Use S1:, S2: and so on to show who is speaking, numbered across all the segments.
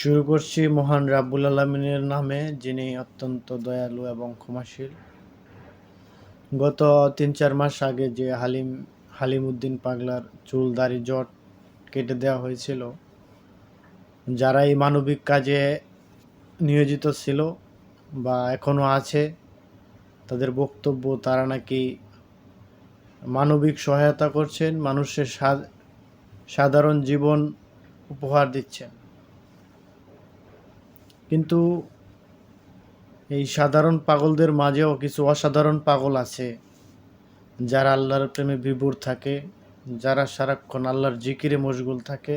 S1: শুরু করছি মহান রাব্বুল আলমিনের নামে, যিনি অত্যন্ত দয়ালু এবং ক্ষমাশীল। গত তিন চার মাস আগে যে হালিম হালিম উদ্দিন পাগলার চুল, দাড়ি, জট কেটে দেওয়া হয়েছিল যারা এই মানবিক কাজে নিয়োজিত ছিল বা এখনও আছে, তাদের বক্তব্য, তারা নাকি মানবিক সহায়তা করছেন, মানুষের সাধারণ জীবন উপহার দিচ্ছেন। কিন্তু এই সাধারণ পাগলদের মাঝেও কিছু অসাধারণ পাগল আছে, যারা আল্লাহর প্রেমে বিভোর থাকে, যারা সারাক্ষণ আল্লাহর জিকিরে মশগুল থাকে।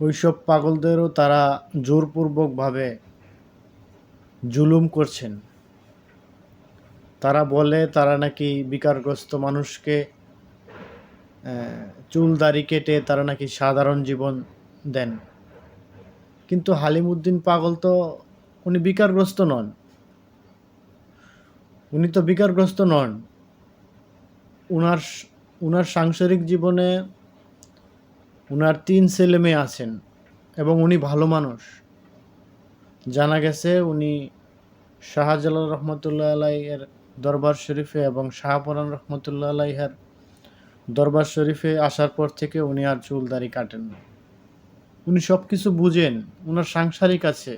S1: ওইসব পাগলদেরও তারা জোরপূর্বকভাবে জুলুম করছেন। তারা বলে তারা নাকি বিকারগ্রস্ত মানুষকে চুল দাড়ি কেটে তারা নাকি সাধারণ জীবন দেন। কিন্তু হালিমউদ্দিন পাগল তো উনি বিকারগ্রস্ত নন। উনি তো বিকারগ্রস্ত নন। উনার উনার সাংসারিক জীবনে উনার তিন ছেলে মেয়ে আছেন এবং উনি ভালো মানুষ। জানা গেছে উনি শাহজালাল রহমতুল্লাহ আলাইয়ের দরবার শরীফে এবং শাহপুরান রহমতুল্লাহ আলাইহের দরবার শরীফে আসার পর থেকে উনি আর চুল দাড়ি কাটেন না উনি সব কিছু বুঝেন ওনার সাংসারিক আছে।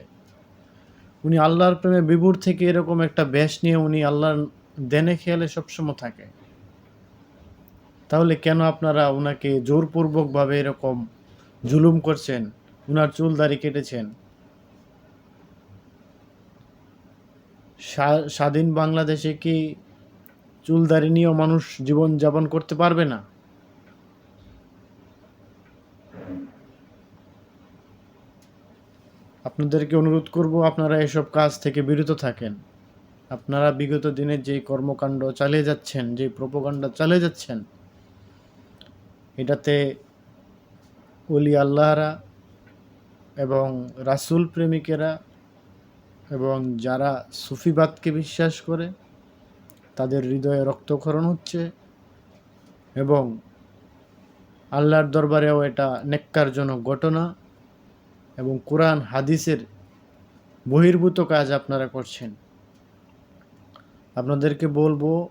S1: উনি আল্লাহর প্রেমে বিভোর থেকে এরকম একটা বেশ নিয়ে উনি আল্লাহর দেনে খেয়ালে সবসময় থাকে। তাহলে কেন আপনারা ওনাকে জোরপূর্বকভাবে এরকম জুলুম করছেন, উনার চুল দাড়ি কেটেছেন? স্বাধীন বাংলাদেশে কি চুল দাড়ি নিয়েও মানুষ জীবন যাপন করতে পারবে না? আপনাদেরকে অনুরোধ করব, আপনারা এসব কাজ থেকে বিরত থাকেন। আপনারা বিগত দিনের যে কর্মকাণ্ড চালিয়ে যাচ্ছেন, যে প্রোপোকাণ্ডা চালিয়ে যাচ্ছেন, এটাতে অলি আল্লাহরা এবং রাসূল প্রেমিকেরা এবং যারা সুফিবাদকে বিশ্বাস করে, তাদের হৃদয়ে রক্তক্ষরণ হচ্ছে এবং আল্লাহর দরবারেও এটা নেককারজনক ঘটনা। এবং কোরআন, হাদিসের বহির্ভূত কাজ আপনারা করছেন। আপনাদেরকে বলব,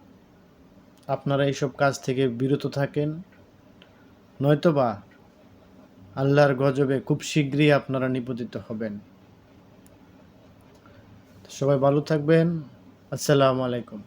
S1: আপনারা এইসব কাজ থেকে বিরত থাকেন। নয়তোবা আল্লাহর গজবে খুব শীঘ্রই আপনারা নিপতিত হবেন। সবাই ভালো থাকবেন। আসসালামু আলাইকুম।